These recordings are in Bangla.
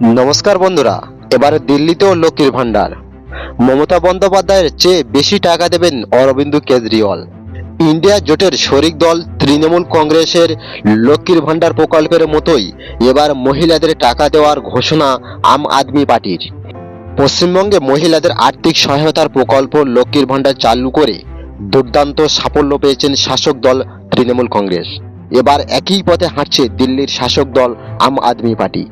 নমস্কার বন্ধুরা, এবার দিল্লিতেও লক্ষ্মীর ভান্ডার মমতা বন্দ্যোপাধ্যায়ের চেয়ে বেশি টাকা দেবেন অরবিন্দ কেজরিওয়াল। ইন্ডিয়া জোটের শরিক দল তৃণমূল কংগ্রেসের লক্ষ্মীর ভান্ডার প্রকল্পের মতোই এবার মহিলাদের টাকা দেওয়ার ঘোষণা আম আদমি পার্টির। পশ্চিমবঙ্গে মহিলাদের আর্থিক সহায়তার প্রকল্প লক্ষ্মীর ভান্ডার চালু করে দুর্দান্ত সাফল্য পেয়েছেন শাসক দল তৃণমূল কংগ্রেস। এবার একই পথে হাঁটছে দিল্লির শাসক দল আম আদমি পার্টি।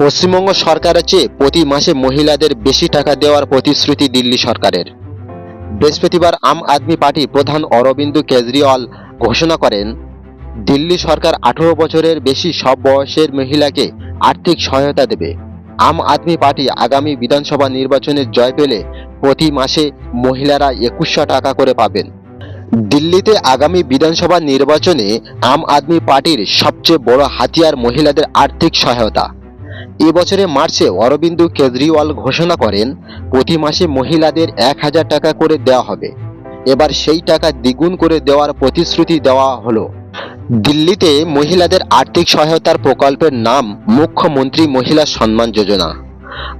পশ্চিমবঙ্গ সরকারের চেয়ে প্রতি মাসে মহিলাদের বেশি টাকা দেওয়ার প্রতিশ্রুতি দিল্লি সরকারের। বৃহস্পতিবার আম আদমি পার্টি প্রধান অরবিন্দ কেজরিওয়াল ঘোষণা করেন, দিল্লি সরকার আঠারো বছরের বেশি সব বয়সের মহিলাকে আর্থিক সহায়তা দেবে। আম আদমি পার্টি আগামী বিধানসভা নির্বাচনে জয় পেলে প্রতি মাসে মহিলারা একুশশো টাকা করে পাবেন। দিল্লিতে আগামী বিধানসভা নির্বাচনে আম আদমি পার্টির সবচেয়ে বড় হাতিয়ার মহিলাদের আর্থিক সহায়তা। এবছরে মার্চে অরবিন্দ কেজরিওয়াল ঘোষণা করেন, প্রতি মাসে মহিলাদের এক হাজার টাকা করে দেওয়া হবে। এবার সেই টাকা দ্বিগুণ করে দেওয়ার প্রতিশ্রুতি দেওয়া হলো। দিল্লিতে মহিলাদের আর্থিক সহায়তার প্রকল্পের নাম মুখ্যমন্ত্রী মহিলা সম্মান যোজনা।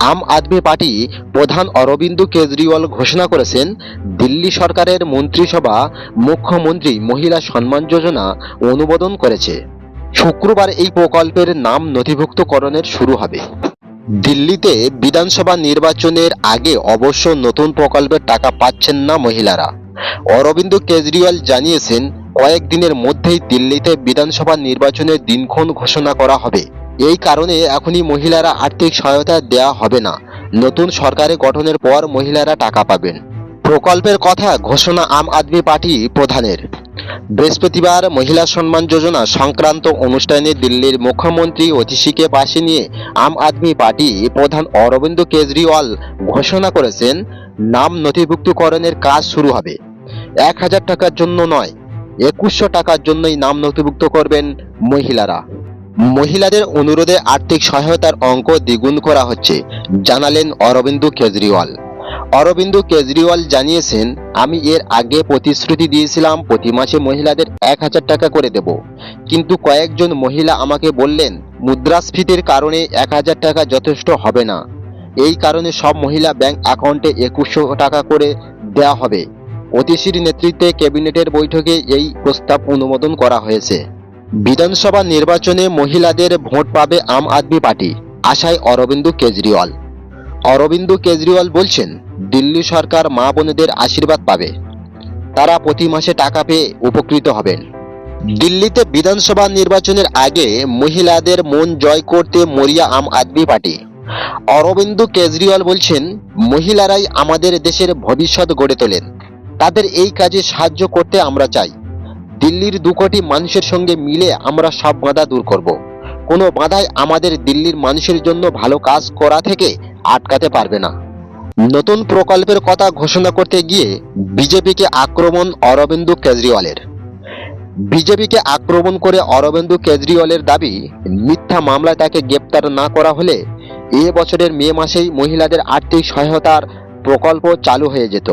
আম আদমি পার্টি প্রধান অরবিন্দ কেজরিওয়াল ঘোষণা করেছেন, দিল্লি সরকারের মন্ত্রিসভা মুখ্যমন্ত্রী মহিলা সম্মান যোজনা অনুমোদন করেছে। শুক্রবার এই প্রকল্পের নাম নথিভুক্তকরণের শুরু হবে। দিল্লিতে বিধানসভা নির্বাচনের আগে অবশ্য নতুন প্রকল্পের টাকা পাচ্ছেন না মহিলারা। অরবিন্দ কেজরিওয়াল জানিয়েছেন, কয়েকদিনের মধ্যেই দিল্লিতে বিধানসভা নির্বাচনের দিনক্ষণ ঘোষণা করা হবে। এই কারণে এখনই মহিলারা আর্থিক সহায়তা দেওয়া হবে না। নতুন সরকারে গঠনের পর মহিলারা টাকা পাবেন। প্রকল্পের কথা ঘোষণা আম আদমি পার্টি প্রধানের। বৃহস্পতিবার মহিলা সম্মান যোজনা সংক্রান্ত অনুষ্ঠানে দিল্লির মুখ্যমন্ত্রী অতিশীকে পাশে নিয়ে আম আদমি পার্টি প্রধান অরবিন্দ কেজরিওয়াল ঘোষণা করেছেন, নাম নথিভুক্তকরণের কাজ শুরু হবে। এক হাজার টাকার জন্য নয়, একুশশো টাকার জন্যই নাম নথিভুক্ত করবেন মহিলারা। মহিলাদের অনুরোধে আর্থিক সহায়তার অঙ্ক দ্বিগুণ করা হচ্ছে, জানালেন অরবিন্দ কেজরিওয়াল। অরবিন্দ কেজরিওয়াল জানিয়েছেন, আমি এর আগে প্রতিশ্রুতি দিয়েছিলাম প্রতি মাসে মহিলাদের এক হাজার টাকা করে দেব। কিন্তু কয়েকজন মহিলা আমাকে বললেন, মুদ্রাস্ফীতির কারণে এক হাজার টাকা যথেষ্ট হবে না। এই কারণে সব মহিলা ব্যাংক অ্যাকাউন্টে একুশশো টাকা করে দেওয়া হবে। অতিশির নেতৃত্বে ক্যাবিনেটের বৈঠকে এই প্রস্তাব অনুমোদন করা হয়েছে। বিধানসভা নির্বাচনে মহিলাদের ভোট পাবে আম আদমি পার্টি, আশায় অরবিন্দ কেজরিওয়াল। অরবিন্দ কেজরিওয়াল বলছেন দিল্লি সরকার মা বোনেদের আশীর্বাদ পাবে। তারা প্রতি মাসে টাকা পেয়ে উপকৃত হবেন। দিল্লিতে বিধানসভা নির্বাচনের আগে মহিলাদের মন জয় করতে মরিয়া আম আদমি পার্টি। অরবিন্দ কেজরিওয়াল বলছেন, মহিলারাই আমাদের দেশের ভবিষ্যৎ গড়ে তোলেন। তাদের এই কাজে সাহায্য করতে আমরা চাই। দিল্লির দু কোটি মানুষের সঙ্গে মিলে আমরা সব বাধা দূর করব। কোনো বাধাই আমাদের দিল্লির মানুষের জন্য ভালো কাজ করা থেকে আটকাতে পারবে না। নতুন প্রকল্পের কথা ঘোষণা করতে গিয়ে বিজেপিকে আক্রমণ অরবিন্দ কেজরিওয়ালের। বিজেপিকে আক্রমণ করে অরবিন্দ কেজরিওয়ালের দাবি, মিথ্যা মামলায় তাকে গ্রেপ্তার না করা হলে এ বছরের মে মাসেই মহিলাদের আর্থিক সহায়তার প্রকল্প চালু হয়ে যেত।